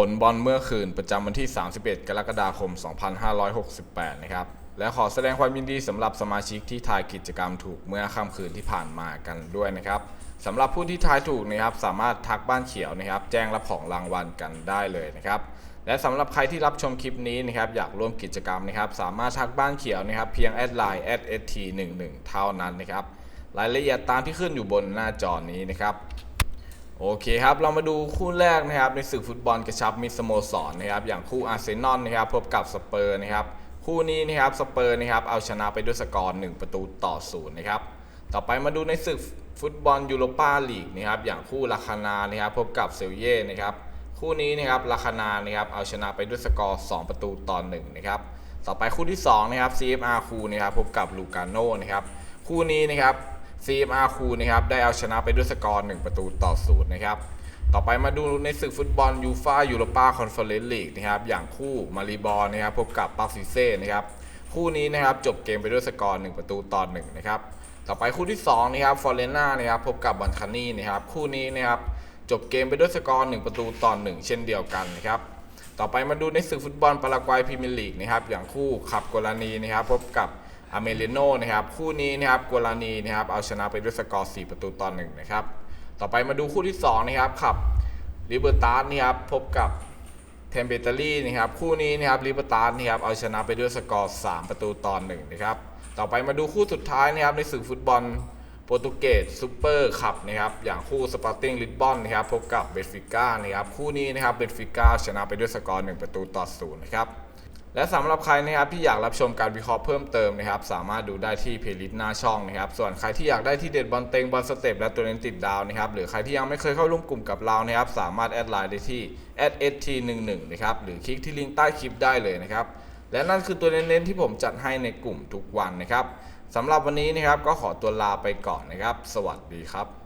ผลบอลเมื่อคืนประจำวันที่ 31 กรกฎาคม 2568 นะครับ และขอแสดงความยินดีสำหรับสมาชิกที่ทายกิจกรรมถูกเมื่อค่ำคืนที่ผ่านมากันด้วยนะครับสำหรับผู้ที่ทายถูกนะครับสามารถทักบ้านเขียวนะครับ แจ้งรับของรางวัลกันได้เลยนะครับ และสำหรับใครที่รับชมคลิปนี้นะครับอยากร่วมกิจกรรมนะครับ สามารถทักบ้านเขียวนะครับ เพียงแอดไลน์ @st11 เท่านั้นนะครับ รายละเอียดตามที่ขึ้นอยู่บนหน้าจอนี้นะครับ โอเคครับ เรามาดูคู่แรกนะครับ ในศึกฟุตบอลกระชับมิตรสโมสรนะครับ อย่างคู่อาร์เซนอลนะครับพบกับสเปอร์นะครับ คู่นี้นะครับสเปอร์นะครับเอาชนะไปด้วยสกอร์1ประตูต่อศูนย์นะครับ ต่อไปมาดูในศึกฟุตบอลยูโรปาลีกนะครับ อย่างคู่ลาคานานะครับ พบกับเซลเย่นะครับ คู่นี้นะครับลาคานานะครับเอาชนะไปด้วยสกอร์2ประตูต่อ1นะครับ ต่อไปคู่ที่2นะครับ CFR คูนะครับพบกับลูกาโน่นะครับ คู่นี้นะครับ CMR คูนะครับได้เอาชนะไปด้วยสกอร์ 1 ประตูต่อศูนย์นะครับต่อไปมาดูในศึกฟุตบอลยูฟายูโรปาคอนเฟอเรนซ์ลีกนะครับอย่างคู่มาริบอลนะครับพบกับปาซิเซ่นะครับคู่นี้นะครับจบเกมไปด้วยสกอร์ 1 ประตูต่อ1นะครับต่อไปคู่ที่2นะครับฟอร์เรน่านะครับพบกับบันคานี่นะครับคู่นี้นะครับจบเกมไปด้วยสกอร์ 1 ประตูต่อ1เช่นเดียวกันนะครับต่อไปมาดูในศึกฟุตบอลปารากวัยพรีเมียร์ลีกนะครับอย่างคู่ขับโกลานีนะครับพบกับ อเมเรโนนะครับคู่นี้นะครับกัวลานีนะครับเอาชนะไปด้วยสกอร์ 4 ประตูต่อหนึ่งนะครับต่อไปมาดูคู่ที่ 2 นะครับขับลิเบอร์ตาสนะครับพบกับเทมเบตารีนะครับคู่นี้นะครับลิเบอร์ตาสนะครับเอาชนะไปด้วยสกอร์ 3 ประตูต่อหนึ่งนะครับต่อไปมาดูคู่สุดท้ายนะครับในศึกฟุตบอลโปรตุเกสซูเปอร์คัพนะครับอย่างคู่สปอร์ติ้งลิสบอนนะครับพบกับเบนฟิก้านะครับคู่นี้นะครับเบนฟิก้าชนะไปด้วยสกอร์ 1 ประตูต่อศูนย์นะครับ และสำหรับใครนะครับที่อยากรับชมการวิเคราะห์เพิ่มเติมนะครับสามารถดูได้ที่เพลย์ลิสต์หน้าช่องนะครับส่วนใครที่อยากได้ที่เด็ดบอลเต็งบอลสเต็ปและตัวเล่นติดดาวนะครับหรือใครที่ยังไม่เคยเข้าร่วมกลุ่มกับเรานะครับสามารถแอดไลน์ได้ที่ @st11 นะครับหรือคลิกที่ลิงก์ใต้คลิปได้เลยนะครับและนั่นคือตัวเน้นๆที่ผมจัดให้ในกลุ่มทุกวันนะครับสำหรับวันนี้นะครับก็ขอตัวลาไปก่อนนะครับ สวัสดีครับ